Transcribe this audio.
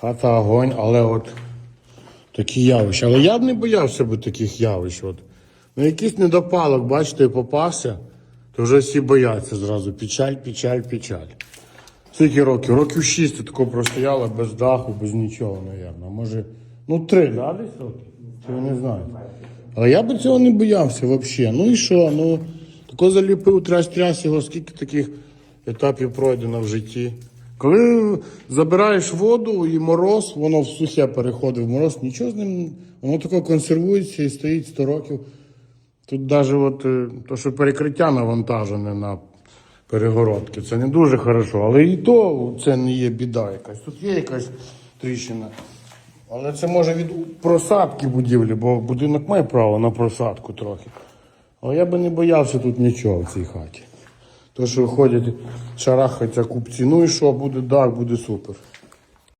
Хата огонь, але от такі явища. Але я б не боявся би таких явищ. От. Ну якийсь недопалок, бачите, попався, то вже всі бояться зразу. Печаль, печаль, печаль. Скільки років? Років шість тако простояло без даху, без нічого, мабуть. Може, ну три, да, десь років? Чи не знаєте? Але я би цього не боявся взагалі. Ну і що? Ну, тако заліпив, тряс тряс його, скільки таких етапів пройдено в житті. Коли забираєш воду і мороз, воно в сухе переходить в мороз, нічого з ним, воно тако консервується і стоїть 100 років. Тут навіть от, е, то, що перекриття навантажене на перегородки, це не дуже хорошо. Але і то це не є біда якась. Тут є якась тріщина. Але це може від просадки будівлі, бо будинок має право на просадку трохи. Але я би не боявся тут нічого в цій хаті. То, що виходять, шарахаються купці, ну і що, буде так, буде супер.